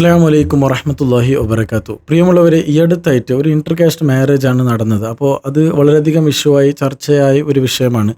അസ്സാം വലൈക്കും വറഹമത്തല്ലാഹി വബർക്കാത്തു പ്രിയമുള്ളവരെ ഈ അടുത്തായിട്ട് ഒരു ഇന്റർകാസ്റ്റ് മാരേജ് ആണ് നടന്നത്. അപ്പോൾ അത് വളരെയധികം ആയി ചർച്ചയായ ഒരു വിഷയമാണ്.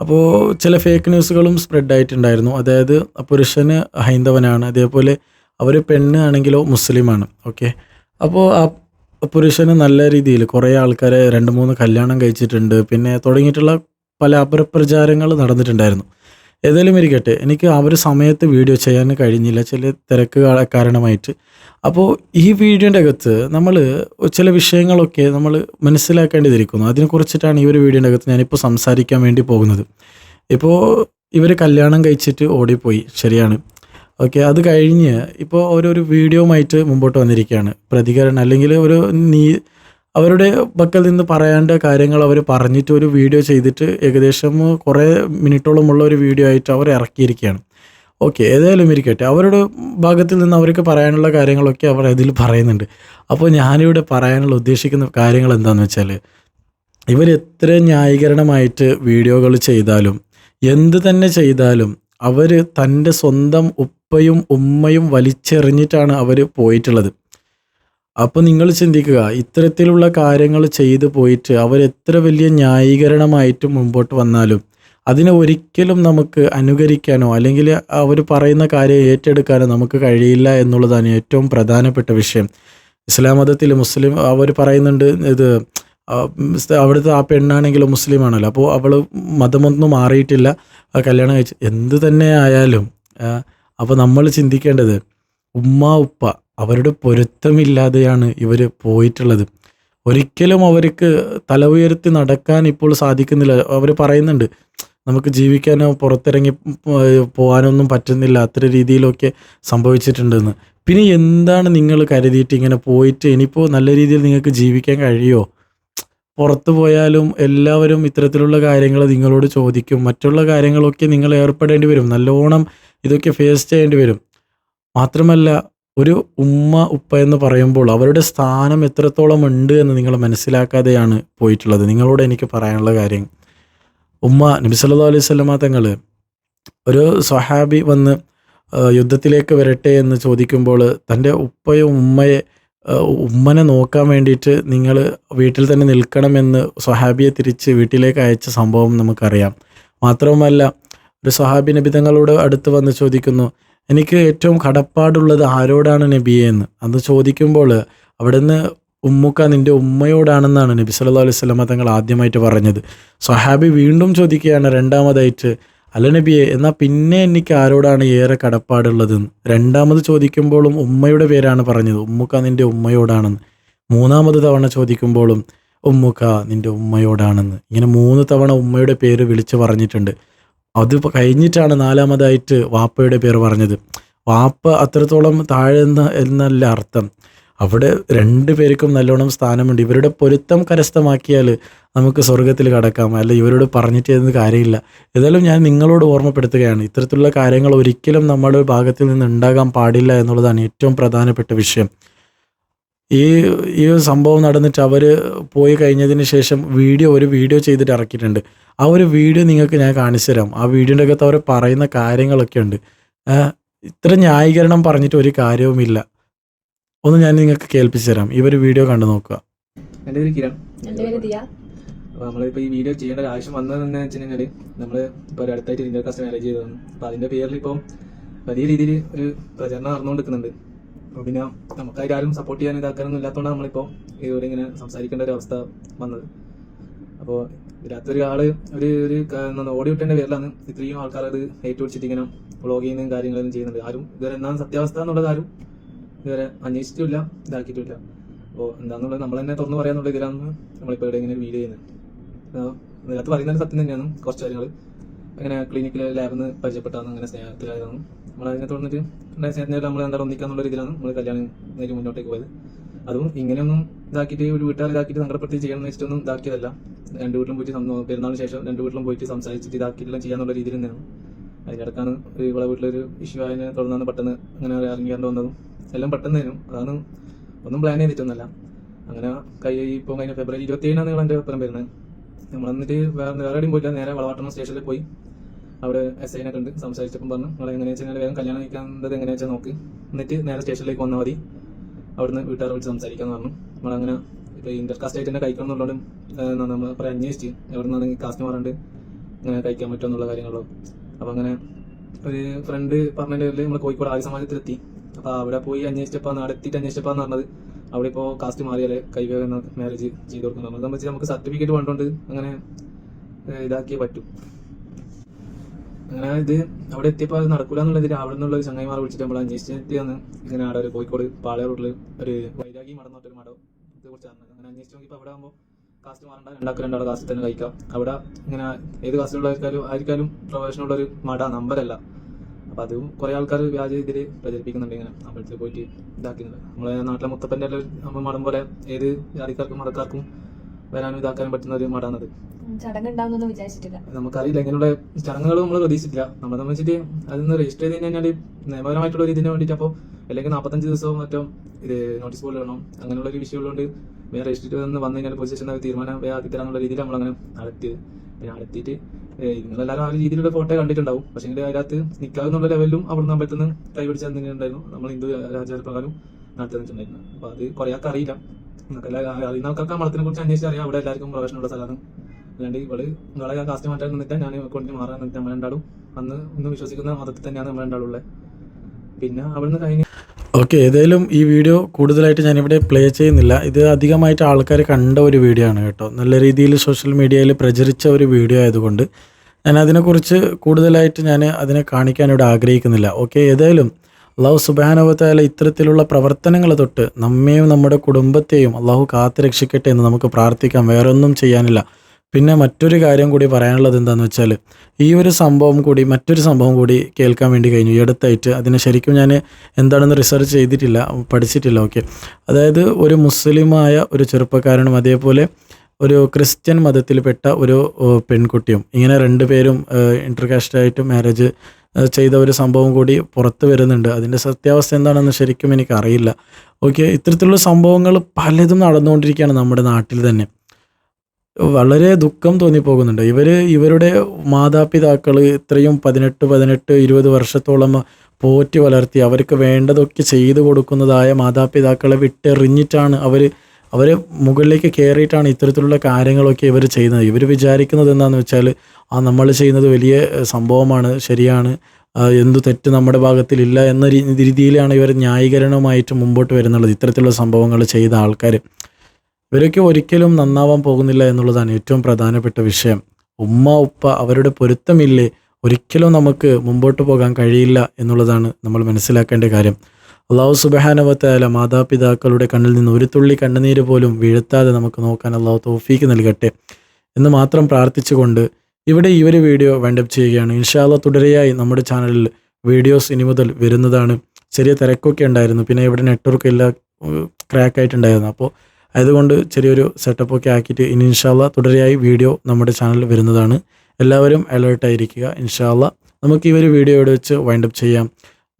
അപ്പോൾ ചില ഫേക്ക് ന്യൂസുകളും സ്പ്രെഡ് ആയിട്ടുണ്ടായിരുന്നു. അതായത് പുരുഷന് ഹൈന്ദവനാണ് അതേപോലെ അവർ പെണ്ണ് ആണെങ്കിലോ മുസ്ലിമാണ്. ഓക്കെ? അപ്പോൾ ആ പുരുഷന് നല്ല രീതിയിൽ കുറേ ആൾക്കാരെ രണ്ട് മൂന്ന് കല്യാണം കഴിച്ചിട്ടുണ്ട്. പിന്നെ തുടങ്ങിയിട്ടുള്ള പല അപരപ്രചാരങ്ങൾ നടന്നിട്ടുണ്ടായിരുന്നു. ഏതായാലും ഇരിക്കട്ടെ. എനിക്ക് ആ ഒരു സമയത്ത് വീഡിയോ ചെയ്യാൻ കഴിഞ്ഞില്ല. ചില തിരക്ക് കാരണമായിട്ട്. അപ്പോൾ ഈ വീഡിയോന്റെ അകത്ത് നമ്മൾ ചില വിഷയങ്ങളൊക്കെ നമ്മൾ മനസ്സിലാക്കേണ്ടിയിരിക്കുന്നു. അതിനെക്കുറിച്ചിട്ടാണ് ഈ ഒരു വീഡിയോന്റെ അകത്ത് ഞാനിപ്പോൾ സംസാരിക്കാൻ വേണ്ടി പോകുന്നത്. ഇപ്പോൾ ഇവർ കല്യാണം കഴിച്ചിട്ട് ഓടിപ്പോയി. ശരിയാണ്. ഓക്കെ അത് കഴിഞ്ഞ് ഇപ്പോൾ ഓരോരു വീഡിയോമായിട്ട് മുമ്പോട്ട് വന്നിരിക്കുകയാണ്. പ്രതികരണം അല്ലെങ്കിൽ ഒരു നീ അവരുടെ പക്കൽ നിന്ന് പറയേണ്ട കാര്യങ്ങൾ അവർ പറഞ്ഞിട്ട് ഒരു വീഡിയോ ചെയ്തിട്ട് ഏകദേശം കുറേ മിനിറ്റോളമുള്ള ഒരു വീഡിയോ ആയിട്ട് അവർ ഇറക്കിയിരിക്കുകയാണ്. ഓക്കെ ഏതായാലും ഇരിക്കട്ടെ. അവരുടെ ഭാഗത്തിൽ നിന്ന് അവർക്ക് പറയാനുള്ള കാര്യങ്ങളൊക്കെ അവർ അതിൽ പറയുന്നുണ്ട്. അപ്പോൾ ഞാനിവിടെ പറയാനുള്ള ഉദ്ദേശിക്കുന്ന കാര്യങ്ങൾ എന്താണെന്ന് വെച്ചാൽ ഇവർ എത്ര ന്യായീകരണമായിട്ട് വീഡിയോകൾ ചെയ്താലും എന്ത് തന്നെ ചെയ്താലും അവർ തന്റെ സ്വന്തം ഉപ്പയും ഉമ്മയും വലിച്ചെറിഞ്ഞിട്ടാണ് അവർ പോയിട്ടുള്ളത്. അപ്പോൾ നിങ്ങൾ ചിന്തിക്കുക ഇത്തരത്തിലുള്ള കാര്യങ്ങൾ ചെയ്തു പോയിട്ട് അവർ എത്ര വലിയ ന്യായീകരണമായിട്ട് മുമ്പോട്ട് വന്നാലും അതിനെ ഒരിക്കലും നമുക്ക് അനുകരിക്കാനോ അല്ലെങ്കിൽ അവർ പറയുന്ന കാര്യം ഏറ്റെടുക്കാനോ നമുക്ക് കഴിയില്ല എന്നുള്ളതാണ് ഏറ്റവും പ്രധാനപ്പെട്ട വിഷയം. ഇസ്ലാം മതത്തിൽ മുസ്ലിം അവർ പറയുന്നുണ്ട് ഇത് അവിടുത്തെ ആ പെണ്ണാണെങ്കിലും മുസ്ലിം ആണല്ലോ. അപ്പോൾ അവൾ മതമൊന്നും മാറിയിട്ടില്ല കല്യാണം കഴിച്ച്. എന്ത് തന്നെ ആയാലും അപ്പോൾ നമ്മൾ ചിന്തിക്കേണ്ടത് ഉമ്മ ഉപ്പ അവരുടെ പൊരുത്തമില്ലാതെയാണ് ഇവർ പോയിട്ടുള്ളത്. ഒരിക്കലും അവർക്ക് തല ഉയർത്തി നടക്കാൻ ഇപ്പോൾ സാധിക്കുന്നില്ല. അവർ പറയുന്നുണ്ട് നമുക്ക് ജീവിക്കാനോ പുറത്തിറങ്ങി പോകാനൊന്നും പറ്റുന്നില്ല. അത്ര രീതിയിലൊക്കെ സംഭവിച്ചിട്ടുണ്ടെന്ന്. പിന്നെ എന്താണ് നിങ്ങൾ കരുതിയിട്ട് ഇങ്ങനെ പോയിട്ട് ഇനിയിപ്പോൾ നല്ല രീതിയിൽ നിങ്ങൾക്ക് ജീവിക്കാൻ കഴിയുമോ പുറത്തു പോയാലും എല്ലാവരും ഇത്തരത്തിലുള്ള കാര്യങ്ങൾ നിങ്ങളോട് ചോദിക്കും. മറ്റുള്ള കാര്യങ്ങളൊക്കെ നിങ്ങൾ ഏർപ്പെടേണ്ടി വരും. നല്ലോണം ഇതൊക്കെ ഫേസ് ചെയ്യേണ്ടി വരും. മാത്രമല്ല ഒരു ഉമ്മ ഉപ്പ എന്ന് പറയുമ്പോൾ അവരുടെ സ്ഥാനം എത്രത്തോളം ഉണ്ട് എന്ന് നിങ്ങൾ മനസ്സിലാക്കാതെയാണ് പോയിട്ടുള്ളത്. നിങ്ങളോട് എനിക്ക് പറയാനുള്ള കാര്യം ഉമ്മ നബി സല്ലല്ലാഹു അലൈഹി സ്വലമ തങ്ങൾ ഒരു സ്വഹാബി വന്ന് യുദ്ധത്തിലേക്ക് വരട്ടെ എന്ന് ചോദിക്കുമ്പോൾ തന്റെ ഉപ്പയും ഉമ്മയെ ഉമ്മനെ നോക്കാൻ വേണ്ടിയിട്ട് നിങ്ങൾ വീട്ടിൽ തന്നെ നിൽക്കണമെന്ന് സ്വഹാബിയെ തിരിച്ച് വീട്ടിലേക്ക് അയച്ച സംഭവം നമുക്കറിയാം. മാത്രവുമല്ല ഒരു സ്വഹാബി നബി തങ്ങളോട് അടുത്ത് വന്ന് ചോദിക്കുന്നു എനിക്ക് ഏറ്റവും കടപ്പാടുള്ളത് ആരോടാണ് നബിയെ എന്ന്? അത് ചോദിക്കുമ്പോൾ അവിടുന്ന് ഉമ്മുക്ക നിന്റെ ഉമ്മയോടാണെന്നാണ് നബി സല്ലല്ലാഹു അലൈഹി വസല്ലമ തങ്ങൾ ആദ്യമായിട്ട് പറഞ്ഞത്. സ്വഹാബി വീണ്ടും ചോദിക്കുകയാണ് രണ്ടാമതായിട്ട് അല്ല നബിയെ എന്നാൽ പിന്നെ എനിക്ക് ആരോടാണ് ഏറെ കടപ്പാടുള്ളത്? എന്ന്. രണ്ടാമത് ചോദിക്കുമ്പോഴും ഉമ്മയുടെ പേരാണ് പറഞ്ഞത് ഉമ്മുക്ക നിന്റെ ഉമ്മയോടാണെന്ന്. മൂന്നാമത് തവണ ചോദിക്കുമ്പോഴും ഉമ്മുക്ക നിന്റെ ഉമ്മയോടാണെന്ന്. ഇങ്ങനെ മൂന്ന് തവണ ഉമ്മയുടെ പേര് വിളിച്ച് പറഞ്ഞിട്ടുണ്ട്. അത് കഴിഞ്ഞിട്ടാണ് നാലാമതായിട്ട് വാപ്പയുടെ പേര് പറഞ്ഞത്. വാപ്പ അത്രത്തോളം താഴെ എന്നല്ല അർത്ഥം. അവിടെ രണ്ട് പേർക്കും നല്ലോണം സ്ഥാനമുണ്ട്. ഇവരുടെ പൊരുത്തം കരസ്ഥമാക്കിയാൽ നമുക്ക് സ്വർഗത്തിൽ കടക്കാം. അല്ല ഇവരോട് പറഞ്ഞിട്ട് ചെയ്യുന്ന കാര്യമില്ല. ഏതായാലും ഞാൻ നിങ്ങളോട് ഓർമ്മപ്പെടുത്തുകയാണ്. ഇത്തരത്തിലുള്ള കാര്യങ്ങൾ ഒരിക്കലും നമ്മുടെ ഭാഗത്തിൽ നിന്ന് ഉണ്ടാകാൻ പാടില്ല എന്നുള്ളതാണ് ഏറ്റവും പ്രധാനപ്പെട്ട വിഷയം. ഈ ഈ സംഭവം നടന്നിട്ട് അവർ പോയി കഴിഞ്ഞതിന് ശേഷം വീഡിയോ ഒരു വീഡിയോ ചെയ്തിട്ട് ഇറക്കിയിട്ടുണ്ട്. ആ ഒരു വീഡിയോ നിങ്ങൾക്ക് ഞാൻ കാണിച്ചു തരാം. ആ വീഡിയോന്റെ അകത്ത് അവർ പറയുന്ന കാര്യങ്ങളൊക്കെ ഉണ്ട്. ഇത്ര ന്യായീകരണം പറഞ്ഞിട്ട് ഒരു കാര്യവുമില്ല. ഒന്ന് ഞാൻ നിങ്ങൾക്ക് കേൾപ്പിച്ചു തരാം. ഈ ഒരു വീഡിയോ കണ്ടു നോക്കുക. എന്റെ പേര് കിരൺ. അപ്പോൾ നമ്മളിപ്പോൾ ഈ വീഡിയോ ചെയ്യേണ്ട ഒരു ആവശ്യം വന്നതെന്ന് വെച്ചിട്ടുണ്ടെങ്കിൽ നമ്മൾ ഇപ്പോൾ ഒരു അടുത്തായിട്ട് ഇന്റർ കാസ്റ്റ് മാരേജ് ചെയ്തതാണ്. അപ്പോൾ അതിന്റെ പേരിൽ ഇപ്പോൾ വലിയ രീതിയിൽ ഒരു പ്രചരണം നടന്നുകൊണ്ടിരിക്കുന്നുണ്ട്. അപ്പോൾ പിന്നെ നമുക്കായിട്ട് ആരും സപ്പോർട്ട് ചെയ്യാൻ ഇതാക്കാനൊന്നും ഇല്ലാത്തതുകൊണ്ട് നമ്മളിപ്പോൾ ഇതുവരെ ഇങ്ങനെ സംസാരിക്കേണ്ട ഒരു അവസ്ഥ വന്നത്. അപ്പോൾ ഇതിനകത്തൊരു ആൾ ഒരു ഒരു ഓടി ഇട്ടതിന്റെ പേരിലാണ് ഇത്രയും ആൾക്കാർ അത് ഏറ്റുപിടിച്ചിട്ട് ഇങ്ങനെ വ്ളോഗ് ചെയ്യുന്നതും കാര്യങ്ങളൊന്നും ചെയ്യുന്നുണ്ട്. ആരും ഇതുവരെ എന്താണ് സത്യാവസ്ഥ എന്നുള്ളത് ആരും ഇതുവരെ അന്വേഷിച്ചിട്ടില്ല ഇതാക്കിയിട്ടില്ല അപ്പോൾ എന്താണെന്നുള്ളത് നമ്മൾ തന്നെ തുറന്നു പറയാന്നുള്ള ഇതിലാണ് നമ്മളിപ്പോൾ ഇവിടെ ഇങ്ങനെ വീഡിയോ ചെയ്യുന്നത്. ഇതിനകത്ത് പറയുന്നത് സത്യം തന്നെയാണ്. കുറച്ച് കാര്യങ്ങൾ അങ്ങനെ ക്ലിനിക്കിലെ ലാബിൽ നിന്ന് പരിചയപ്പെട്ടാണ് അങ്ങനെ സ്നേഹത്തിലായതാണ്. നമ്മൾ അതിനെ തുടർന്നിട്ട് സ്നേഹത്തിനായിട്ട് നമ്മൾ എന്താ ഒന്നിക്കാന്നുള്ള രീതിയിലാണ് നമ്മൾ കല്യാണം നേരി മുന്നോട്ടേക്ക് പോയത്. അതും ഇങ്ങനെയൊന്നും ഇതാക്കിയിട്ട് ഒരു വീട്ടുകാർ ഇതാക്കിയിട്ട് സങ്കടപ്പെടുത്തി ചെയ്യണമെന്ന് വെച്ചിട്ടൊന്നും ഇതാക്കിയതല്ല. രണ്ട് വീട്ടിലും പോയിട്ട് പെരുന്നാളിന് ശേഷം രണ്ട് വീട്ടിലും പോയിട്ട് സംസാരിച്ചിട്ട് ഇതാക്കിയിട്ടെല്ലാം ചെയ്യാന്നുള്ള രീതിയിൽ തന്നെയാണ്. അതിനിടക്കാണ് ഇവിടെ വീട്ടിലൊരു ഇഷ്യൂ ആയതിനെ തുടർന്നാണ് പെട്ടെന്ന് അങ്ങനെ ഇറങ്ങിയാണ്ട് വന്നതും. എല്ലാം പെട്ടെന്ന് തരും. അതാണ് ഒന്നും പ്ലാൻ ചെയ്തിട്ടൊന്നുമല്ല. അങ്ങനെ കൈ ഇപ്പോൾ കഴിഞ്ഞ ഫെബ്രുവരി ഇരുപത്തി ഏഴിനാണ് നിങ്ങൾ എന്റെ ഒപ്പം വരുന്നത്. നമ്മൾ എന്നിട്ട് വേറെ വേറെ എവിടെയും പോയില്ല നേരെ വളവാട്ടണം സ്റ്റേഷനിൽ പോയി. അവിടെ എസ് ഐനെ കണ്ട് സംസാരിച്ചപ്പം പറഞ്ഞു നിങ്ങൾ എങ്ങനെയാ വെച്ചാൽ വേഗം കല്യാണം കഴിക്കാവുന്നത് എങ്ങനെയാ വെച്ചാൽ നോക്ക്. എന്നിട്ട് നേരെ സ്റ്റേഷനിലേക്ക് വന്നാൽ മതി. അവിടുന്ന് വീട്ടുകാരെ വിളിച്ച് സംസാരിക്കാന്ന് പറഞ്ഞു. നമ്മളങ്ങനെ ഇപ്പോൾ ഇന്റർ കാസ്റ്റ് ആയിട്ട് തന്നെ കഴിക്കണം എന്നുള്ളതും നമ്മൾ പറയാൻ അന്വേഷിച്ച് എവിടെ നിന്ന് കാസ്റ്റ് മാറാണ്ട് ഇങ്ങനെ കഴിക്കാൻ പറ്റുമോ എന്നുള്ള കാര്യങ്ങളോ. അപ്പോൾ അങ്ങനെ ഒരു ഫ്രണ്ട് പറഞ്ഞതിന്റെ പേരിൽ നമ്മൾ കോഴിക്കോട് ആദ്യ സമാജത്തിലെത്തി. അപ്പോൾ അവിടെ പോയി അന്വേഷിച്ചപ്പോൾ നടത്തിയിട്ട് അന്വേഷിച്ചപ്പോൾ പറഞ്ഞത് അവിടെ ഇപ്പോൾ കാസ്റ്റ് മാറിയാലേ കൈവേഗം മാരേജ് ചെയ്ത് കൊടുക്കുന്നത് നമ്മളെ സംബന്ധിച്ച് നമുക്ക് സർട്ടിഫിക്കറ്റ് വേണ്ടോണ്ട് അങ്ങനെ ഇതാക്കിയേ പറ്റൂ. അങ്ങനെ ഇത് അവിടെ എത്തിയപ്പോൾ അത് നടക്കൂല എന്നുള്ളതിൽ അവിടെ നിന്നുള്ള ഒരു ചങ്ങായിമാരെ വിളിച്ചിട്ട് നമ്മൾ അന്വേഷിച്ചിട്ട് വന്ന്. ഇങ്ങനെ അവിടെ ഒരു കോഴിക്കോട് പാളയ റോഡിൽ ഒരു വൈരാഗി മടം എന്ന് പറഞ്ഞൊരു മഠം ഇത് കുറിച്ച് അറിഞ്ഞത് അങ്ങനെ അന്വേഷിച്ച് നോക്കിയപ്പോൾ അവിടെ ആകുമ്പോൾ കാസ്റ്റ് മാറണ്ട രണ്ടാൾക്ക് അവിടെ കാസ്റ്റ് തന്നെ കഴിക്കാം. അവിടെ ഇങ്ങനെ ഏത് കാസ്റ്റിലുള്ളവർക്കാരും ആയിരിക്കാലും പ്രൊഫഷനുള്ള ഒരു മട നമ്പരല്ല അപ്പൊ അതും കുറേ ആൾക്കാർ വ്യാജ ഇതിൽ പ്രചരിപ്പിക്കുന്നുണ്ട് ഇങ്ങനെ. അമ്പലത്തിൽ പോയിട്ട് ഇതാക്കുന്നത് നമ്മളെ നാട്ടിലെ മുത്തപ്പന്റെ എല്ലാം നമ്മൾ മടം പോലെ ഏത് ജാതിക്കാർക്കും മതക്കാർക്കും വരാനും ഇതാക്കാനും പറ്റുന്ന ഒരു മടാണത് നമുക്കറിയില്ല ഇങ്ങനെയുള്ള ചടങ്ങുകൾ നമ്മൾ പ്രതീക്ഷിച്ചില്ല നമ്മൾ സംബന്ധിച്ചിട്ട് അതൊന്ന് രജിസ്റ്റർ ചെയ്ത് കഴിഞ്ഞാൽ നിയമപരമായിട്ടുള്ള ഒരു ഇതിന് വേണ്ടിയിട്ട് അപ്പോൾ അല്ലെങ്കിൽ നാൽപ്പത്തഞ്ച് ദിവസവും മറ്റും ഇത് നോട്ടീസ് ബോർഡ് ഇടണം അങ്ങനെയുള്ള ഒരു വിഷയമുള്ളതുകൊണ്ട് വേറെ രജിസ്റ്റർ ചെയ്ത് വന്നു കഴിഞ്ഞാൽ പോലീസ് സ്റ്റേഷൻ തീരുമാനം വേറെ ആക്കി തരാനുള്ള രീതിയിൽ നമ്മളങ്ങനെ നടത്തിയത് പിന്നെ നടത്തിയിട്ട് നിങ്ങളെല്ലാവരും ആ രീതിയിലുള്ള ഫോട്ടോ കണ്ടിട്ടുണ്ടാവും. പക്ഷേ അതിനകത്ത് നിൽക്കാവുന്നുള്ള ലെവലിലും അവിടെ നിന്ന് അമ്പലത്തിൽ നിന്ന് കൈപിടിച്ച് ഉണ്ടായിരുന്നു. നമ്മൾ ഹിന്ദു ആചാരപ്രകാരം നടത്തി തന്നിട്ടുണ്ടായിരുന്നു അപ്പോൾ അത് കുറേ ആൾക്ക് അറിയില്ല. നിങ്ങൾക്ക് അറിയുന്ന ആൾക്കാർക്ക് ആ മതത്തിനെ കുറിച്ച് അന്വേഷിച്ച് അറിയാം. അവിടെ എല്ലാവർക്കും പ്രൊഫഷനുള്ള സ്ഥലമാണ്. അല്ലാണ്ട് ഇവൾ നിങ്ങളെ കാസ്റ്റ് മാറ്റാൻ നിന്നിട്ട് ഞാൻ കൊണ്ട് മാറാൻ നിന്നിട്ട് നമ്മൾ രണ്ടാളും അന്ന് ഒന്ന് വിശ്വസിക്കുന്ന മതത്തിൽ തന്നെയാണ് നമ്മൾ രണ്ടാളും പിന്നെ അവിടുന്ന് കഴിഞ്ഞ് ഓക്കെ ഏതായാലും ഈ വീഡിയോ കൂടുതലായിട്ട് ഞാനിവിടെ പ്ലേ ചെയ്യുന്നില്ല. ഇത് അധികമായിട്ട് ആൾക്കാർ കണ്ട ഒരു വീഡിയോ ആണ് കേട്ടോ. നല്ല രീതിയിൽ സോഷ്യൽ മീഡിയയിൽ പ്രചരിച്ച ഒരു വീഡിയോ ആയതുകൊണ്ട് ഞാൻ അതിനെക്കുറിച്ച് കൂടുതലായിട്ട് ഞാൻ അതിനെ കാണിക്കാൻ ഇവിടെ ആഗ്രഹിക്കുന്നില്ല. ഓക്കെ ഏതായാലും അള്ളാഹു സുബാനുവത്തായ ഇത്തരത്തിലുള്ള പ്രവർത്തനങ്ങൾ തൊട്ട് നമ്മെയും നമ്മുടെ കുടുംബത്തെയും അള്ളാഹു കാത്തു രക്ഷിക്കട്ടെ എന്ന് നമുക്ക് പ്രാർത്ഥിക്കാം. വേറൊന്നും ചെയ്യാനില്ല. പിന്നെ മറ്റൊരു കാര്യം കൂടി പറയാനുള്ളത് എന്താണെന്ന് വെച്ചാൽ ഈ ഒരു സംഭവം കൂടി മറ്റൊരു സംഭവം കൂടി കേൾക്കാൻ വേണ്ടി കഴിഞ്ഞു. ഈ അടുത്തായിട്ട് അതിനെ ശരിക്കും ഞാൻ എന്താണെന്ന് റിസർച്ച് ചെയ്തിട്ടില്ല പഠിച്ചിട്ടില്ല ഓക്കെ അതായത് ഒരു മുസ്ലിമായ ഒരു ചെറുപ്പക്കാരനും അതേപോലെ ഒരു ക്രിസ്ത്യൻ മതത്തിൽപ്പെട്ട ഒരു പെൺകുട്ടിയും ഇങ്ങനെ രണ്ടുപേരും ഇന്റർകാസ്റ്റായിട്ട് മാരേജ് ചെയ്ത ഒരു സംഭവം കൂടി പുറത്ത് വരുന്നുണ്ട്. അതിന്റെ സത്യാവസ്ഥ എന്താണെന്ന് ശരിക്കും എനിക്ക് അറിയില്ല ഓക്കെ ഇത്തരത്തിലുള്ള സംഭവങ്ങൾ പലതും നടന്നുകൊണ്ടിരിക്കുകയാണ് നമ്മുടെ നാട്ടിൽ തന്നെ. വളരെ ദുഃഖം തോന്നിപ്പോകുന്നുണ്ട്. ഇവർ ഇവരുടെ മാതാപിതാക്കൾ ഇത്രയും പതിനെട്ട് പതിനെട്ട് ഇരുപത് വർഷത്തോളം പോറ്റി വളർത്തി അവർക്ക് വേണ്ടതൊക്കെ ചെയ്തു കൊടുക്കുന്നതായ മാതാപിതാക്കളെ വിട്ടെറിഞ്ഞിട്ടാണ് അവർ അവർ മുകളിലേക്ക് കയറിയിട്ടാണ് ഇത്തരത്തിലുള്ള കാര്യങ്ങളൊക്കെ ഇവർ ചെയ്യുന്നത്. ഇവർ വിചാരിക്കുന്നത് എന്താണെന്ന് വെച്ചാൽ ആ നമ്മൾ ചെയ്യുന്നത് വലിയ സംഭവമാണ് ശരിയാണ് എന്തു തെറ്റ് നമ്മുടെ ഭാഗത്തിലില്ല എന്ന രീതിയിലാണ് ഇവർ ന്യായീകരണവുമായിട്ട് മുമ്പോട്ട് വരുന്നുള്ളത്. ഇത്തരത്തിലുള്ള സംഭവങ്ങൾ ചെയ്ത ആൾക്കാർ ഇവരൊക്കെ ഒരിക്കലും നന്നാവാൻ പോകുന്നില്ല എന്നുള്ളതാണ് ഏറ്റവും പ്രധാനപ്പെട്ട വിഷയം. ഉമ്മ ഉപ്പ അവരുടെ പൊരുത്തമില്ലേ? ഒരിക്കലും നമുക്ക് മുമ്പോട്ട് പോകാൻ കഴിയില്ല എന്നുള്ളതാണ് നമ്മൾ മനസ്സിലാക്കേണ്ട കാര്യം. അള്ളാഹു സുബഹാനവത്തായ മാതാപിതാക്കളുടെ കണ്ണിൽ നിന്ന് ഒരു തുള്ളി കണ്ണുനീര് പോലും വീഴ്ത്താതെ നമുക്ക് നോക്കാൻ അള്ളാഹു തോഫീക്ക് നൽകട്ടെ എന്ന് മാത്രം പ്രാർത്ഥിച്ചുകൊണ്ട് ഇവിടെ ഈ ഒരു വീഡിയോ വേണ്ടപ്പ് ചെയ്യുകയാണ്. ഇൻഷാല്ല തുടരെയായി നമ്മുടെ ചാനലിൽ വീഡിയോസ് ഇനി മുതൽ വരുന്നതാണ്. ചെറിയ തിരക്കൊക്കെ ഉണ്ടായിരുന്നു. പിന്നെ ഇവിടെ നെറ്റ്വർക്ക് എല്ലാം ക്രാക്ക് ആയിട്ടുണ്ടായിരുന്നു. അപ്പോൾ അതുകൊണ്ട് ചെറിയൊരു സെറ്റപ്പ് ഒക്കെ ആക്കിയിട്ട് ഇനി ഇൻഷാല്ല തുടരെയായി വീഡിയോ നമ്മുടെ ചാനലിൽ വരുന്നതാണ്. എല്ലാവരും അലേർട്ടായിരിക്കുക ഇൻഷാല്ല നമുക്ക് ഈ ഒരു വീഡിയോ ഇവിടെ വെച്ച് വൈൻഡപ്പ് ചെയ്യാം.